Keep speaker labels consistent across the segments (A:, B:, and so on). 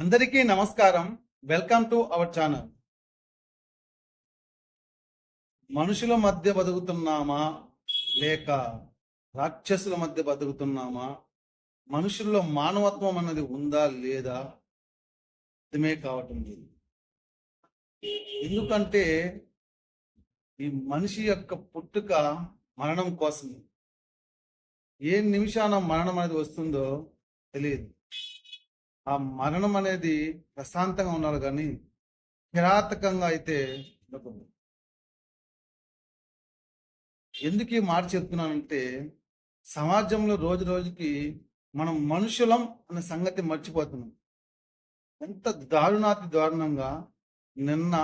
A: అందరికీ నమస్కారం. Welcome to our channel. మనుషుల మధ్య బతుకుతున్నామా? లేక రాక్షసుల మధ్య బతుకుతున్నామా? మనుషుల్లో మానవత్వం అన్నది ఉందా? లేదా? అర్థమే కావటం లేదు. ఎందుకంటే ఈ మనిషి యొక్క పుట్టుక మరణం కోసం ఏ నిమిషాన మరణం అనేది వస్తుందో తెలియదు. ఆ మరణం అనేది ప్రశాంతంగా ఉన్నారు కానీ కిరాతకంగా అయితే ఉండకూడదు. ఎందుకు ఈ మాట చెప్తున్నానంటే సమాజంలో రోజు రోజుకి మనం మనుషులం అనే సంగతి మర్చిపోతున్నాం. ఎంత దారుణాతి దారుణంగా నిన్న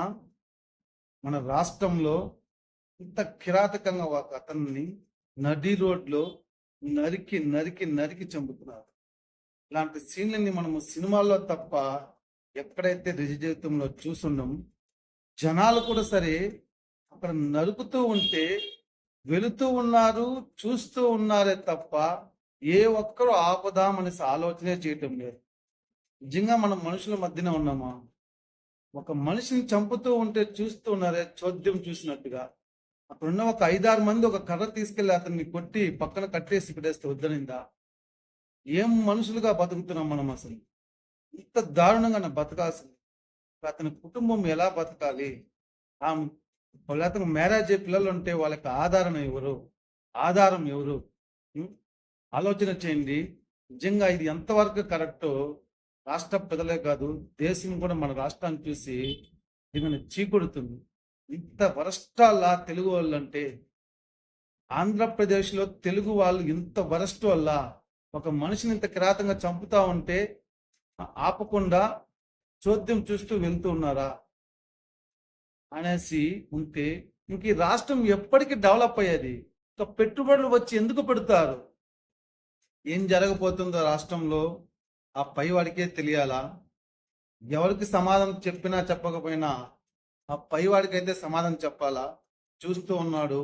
A: మన రాష్ట్రంలో ఇంత కిరాతకంగా ఒక అతన్ని నడి రోడ్లో నరికి నరికి నరికి చంపుతున్నారు. ఇలాంటి సీన్లని మనము సినిమాల్లో తప్ప ఎక్కడైతే నిజ జీవితంలో చూస్తున్నాం జనాలు కూడా సరే అక్కడ నడుపుతూ ఉంటే వెళుతూ ఉన్నారు చూస్తూ ఉన్నారే తప్ప ఏ ఒక్కరు ఆపదామనేసి ఆలోచనే చేయటం లేదు. నిజంగా మనం మనుషుల మధ్యనే ఉన్నామా? ఒక మనిషిని చంపుతూ ఉంటే చూస్తూ ఉన్నారే చోద్యం చూసినట్టుగా. అక్కడున్న ఒక ఐదారు మంది ఒక కర్ర తీసుకెళ్ళి అతన్ని కొట్టి పక్కన కట్టేసి పెట్టేస్తే వద్దనిందా? ఏం మనుషులుగా బతుకుతున్నాం మనం అసలు? ఇంత దారుణంగా నా బతకాల్సింది అతని కుటుంబం ఎలా బతకాలి? ఆమె అతను మ్యారేజ్ పిల్లలు ఉంటే వాళ్ళకి ఆధారం ఎవరు? ఆధారం ఎవరు? ఆలోచన చేయండి. నిజంగా ఇది ఎంతవరకు కరెక్ట్ రాష్ట్ర ప్రజలే కాదు దేశం కూడా మన రాష్ట్రాన్ని చూసి దీనిని చీకొడుతుంది. ఇంత వరస్టాల్లా తెలుగు వాళ్ళు అంటే ఆంధ్రప్రదేశ్లో తెలుగు వాళ్ళు ఇంత వరస్ట్ వల్ల ఒక మనిషిని ఇంత కిరాతంగా చంపుతా ఉంటే ఆపకుండా చోద్యం చూస్తూ వెళ్తూ ఉన్నారా అనేసి ఉంటే ఇంక ఈ రాష్ట్రం ఎప్పటికీ డెవలప్ అయ్యేది? ఒక పెట్టుబడులు వచ్చి ఎందుకు పెడతారు? ఏం జరగబోతుందో రాష్ట్రంలో ఆ పైవాడికే తెలియాలా? ఎవరికి సమాధానం చెప్పినా చెప్పకపోయినా ఆ పైవాడికైతే సమాధానం చెప్పాలా? చూస్తూ ఉన్నాడు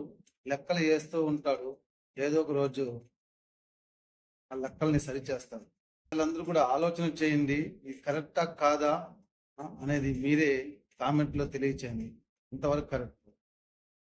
A: లెక్కలు వేస్తూ ఉంటాడు. ఏదో ఒక రోజు ఆ లెక్కల్ని సరిచేస్తారు వాళ్ళందరూ కూడా ఆలోచన చేయండి ఇది కరెక్టా కాదా అనేది మీరే కామెంట్లో తెలియచేయండి. ఇంతవరకు కరెక్ట్.